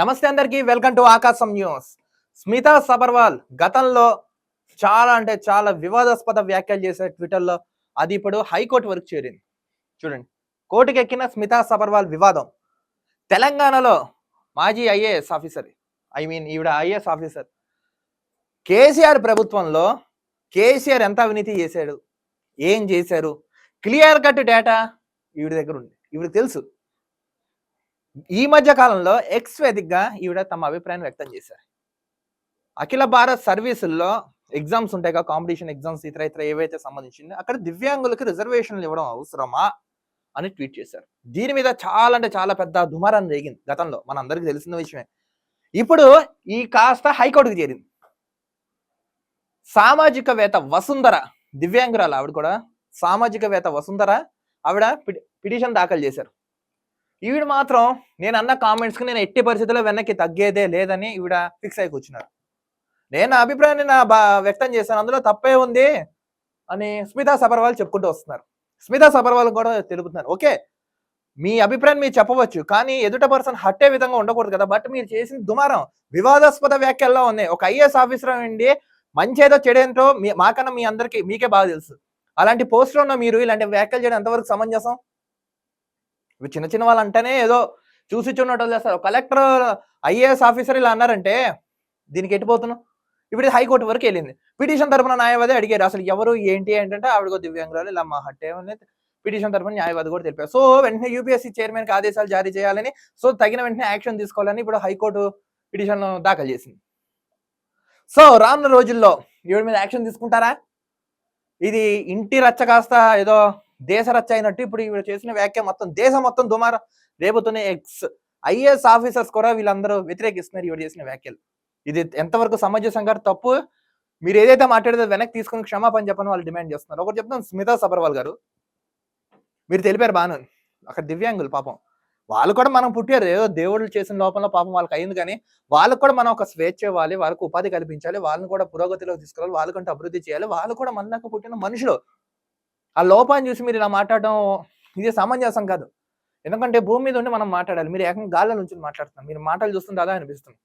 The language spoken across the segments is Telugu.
నమస్తే అందరికీ welcome to Aakasam news. Smita Sabharwal గతంలో చాలా అంటే చాలా వివాదాస్పద వ్యాఖ్యలు చేసే ట్విట్టర్లో. అది ఇప్పుడు హైకోర్టు వరకు చేరింది. చూడండి కోర్టుకెక్కిన స్మితా సబర్వాల్ వివాదం. తెలంగాణలో మాజీ ఐఏఎస్ ఆఫీసర్ ఐ మీన్ ఈవిడ ఐఏఎస్ ఆఫీసర్ కేసీఆర్ ప్రభుత్వంలో కేసీఆర్ ఎంత అవినీతి చేశాడు? ఏం చేశారు? క్లియర్ కట్ డేటా ఈవిడ దగ్గర ఉంది. ఈవిడ తెలుసు. ఈ మధ్య కాలంలో ఎక్స్ వేదికగా ఈవిడ తమ అభిప్రాయం వ్యక్తం చేశారు. అఖిల భారత్ సర్వీసుల్లో ఎగ్జామ్స్ ఉంటాయి కదా కాంపిటీషన్ ఎగ్జామ్స్ ఇతర ఇతర ఏవైతే సంబంధించింది అక్కడ దివ్యాంగులకు రిజర్వేషన్లు ఇవ్వడం అవసరమా అని ట్వీట్ చేశారు. దీని మీద చాలా అంటే చాలా పెద్ద దుమారం రేగింది గతంలో మన అందరికీ తెలిసిన విషయమే. ఇప్పుడు ఈ కాస్త హైకోర్టుకు చేరింది. సామాజికవేత్త వసుంధర దివ్యాంగురాలు ఆవిడ కూడా సామాజికవేత్త వసుంధర ఆవిడ పిటి- పిటిషన్ దాఖలు చేశారు. ఈవిడ మాత్రం నేను అన్న కామెంట్స్కి నేను ఎట్టి పరిస్థితుల్లో వెనక్కి తగ్గేదే లేదని ఈవిడ ఫిక్స్ అయి కూర్చున్నారు. నేను నా అభిప్రాయాన్ని నా బా వ్యక్తం చేశాను. అందులో తప్పే ఉంది అని స్మితా సబర్వాల్ చెప్పుకుంటూ వస్తున్నారు. స్మితా సబర్వాల్ కూడా తెలుపుతున్నారు. ఓకే మీ అభిప్రాయం మీరు చెప్పవచ్చు కానీ ఎదుట పర్సన్ హట్టే విధంగా ఉండకూడదు కదా. బట్ మీరు చేసిన దుమారం వివాదాస్పద వ్యాఖ్యల్లో ఉన్నాయి. ఒక ఐఏఎస్ ఆఫీసర్ అండి మంచి ఏదో చెడేంటో మీ మాకన్నా మీ అందరికి మీకే బాగా తెలుసు. అలాంటి పోస్ట్లో ఉన్న మీరు ఇలాంటి వ్యాఖ్యలు చేయడం ఎంతవరకు సమంజసం? ఇవి చిన్న చిన్న వాళ్ళు అంటేనే ఏదో చూసి చూడటం చేస్తారు. కలెక్టర్ ఐఏఎస్ ఆఫీసర్ ఇలా అన్నారంటే దీనికి ఎట్టిపోతున్నాం ఇప్పుడు ఇది హైకోర్టు వరకు వెళ్ళింది. పిటిషన్ తరపున న్యాయవాది అడిగారు. అసలు ఎవరు ఏంటి ఏంటంటే ఆవిడ దివ్యాంగురాలు ఇలా మా హట్టే పిటిషన్ తరపున న్యాయవాది కూడా తెలిపారు. సో వెంటనే యూపీఎస్సీ చైర్మన్కి ఆదేశాలు జారీ చేయాలని సో తగిన వెంటనే యాక్షన్ తీసుకోవాలని ఇప్పుడు హైకోర్టు పిటిషన్ దాఖలు చేసింది. సో రానున్న రోజుల్లో ఈవిడ మీద యాక్షన్ తీసుకుంటారా? ఇది ఇంటి రచ్చ కాస్త ఏదో దేశ రచ్చ అయినట్టు ఇప్పుడు ఈవిడ చేసిన వ్యాఖ్య మొత్తం దేశం మొత్తం దుమార. రేపుతూనే ఎక్స్ ఐఏఎస్ ఆఫీసర్స్ కూడా వీళ్ళందరూ వ్యతిరేకిస్తున్నారు ఈవిడ చేసిన వ్యాఖ్యలు. ఇది ఎంతవరకు సమంజసం గారు? తప్పు. మీరు ఏదైతే మాట్లాడేదో వెనక్కి తీసుకుని క్షమాపణ చెప్పని వాళ్ళు డిమాండ్ చేస్తున్నారు. ఒకటి చెప్తాను స్మితా సబర్వాల్ గారు. మీరు తెలిపారు బాను. అక్కడ దివ్యాంగులు పాపం. వాళ్ళు కూడా మనం పుట్టారు. ఏదో దేవుళ్ళు చేసిన లోపల పాపం వాళ్ళకి అయింది కానీ వాళ్ళకు కూడా మనం ఒక స్వేచ్ఛ ఇవ్వాలి వాళ్ళకు ఉపాధి కల్పించాలి వాళ్ళని కూడా పురోగతిలోకి తీసుకురావాలి వాళ్ళకంటే అభివృద్ధి చేయాలి వాళ్ళు కూడా మనకు పుట్టిన మనుషులు. ఆ లోపాన్ని చూసి మీరు ఇలా మాట్లాడడం ఇది సమంజసం కాదు. ఎందుకంటే భూమి మీద ఉండి మనం మాట్లాడాలి. మీరు ఏకంగా గాల్లో నుంచి మాట్లాడుతున్నాం మీరు మాటలు చూస్తుంటే అలా అనిపిస్తుంది.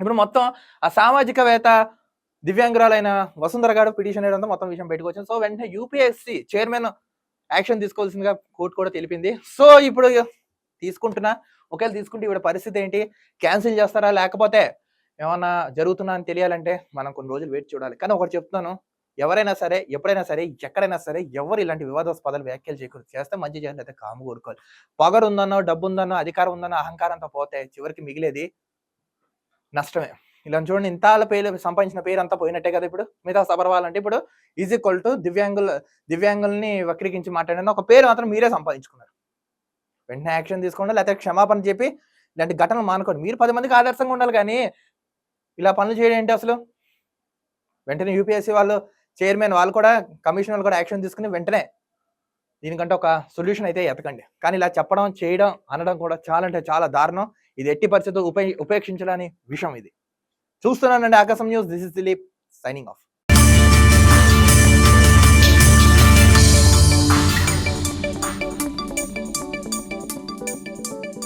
ఇప్పుడు మొత్తం ఆ సామాజికవేత్త దివ్యాంగురాలైన వసుంధర గారు పిటిషన్ వేయడంతో మొత్తం విషయం బయటకు వచ్చింది. సో వెంటనే యూపీఎస్సీ చైర్మన్ యాక్షన్ తీసుకోవాల్సిందిగా కోర్టు కూడా తెలిపింది. సో ఇప్పుడు తీసుకుంటున్నా ఒకవేళ తీసుకుంటే ఇవి పరిస్థితి ఏంటి? క్యాన్సిల్ చేస్తారా? లేకపోతే ఏమన్నా జరుగుతున్నా అని తెలియాలంటే మనం కొన్ని రోజులు వెయిట్ చూడాలి. కానీ ఒకటి చెప్తున్నాను. ఎవరైనా సరే ఎప్పుడైనా సరే ఎక్కడైనా సరే ఎవరు ఇలాంటి వివాదాస్పదాలు వ్యాఖ్యలు చేయకూడదు. చేస్తే మంచి చేయాలి అయితే కాము కోరుకోవాలి. పొగరు ఉందనో డబ్బు ఉందనో అధికారం ఉందనో అహంకారంతో పోతే చివరికి మిగిలేది నష్టమే. ఇలా చూడండి ఇంత పేరు సంపాదించిన పేరు అంతా పోయినట్టే కదా ఇప్పుడు. మిగతా సబర్వాల్ అంటే ఇప్పుడు ఈజ్ ఈక్వల్ టు దివ్యాంగుల దివ్యాంగుల్ని వక్రీకించి మాట్లాడిన ఒక పేరు మాత్రం మీరే సంపాదించుకున్నారు. వెంటనే యాక్షన్ తీసుకోండి లేకపోతే క్షమాపణ చెప్పి ఇలాంటి ఘటనలు మానుకోండి. మీరు పది మందికి ఆదర్శంగా ఉండాలి కానీ ఇలా పనులు చేయడం ఏంటి అసలు? వెంటనే యూపీఎస్సీ వాళ్ళు చైర్మన్ వాళ్ళు కూడా కమిషన్ వాళ్ళు కూడా యాక్షన్ తీసుకుని వెంటనే దీనికంటే ఒక సొల్యూషన్ అయితే ఎతకండి. కానీ ఇలా చెప్పడం చేయడం అనడం కూడా చాలా అంటే చాలా దారుణం. ఇది ఎట్టి పరిస్థితులు ఉపే ఉపేక్షించడానికి విషయం ఇది. చూస్తున్నానండి Aakasam news. This is Dilip signing off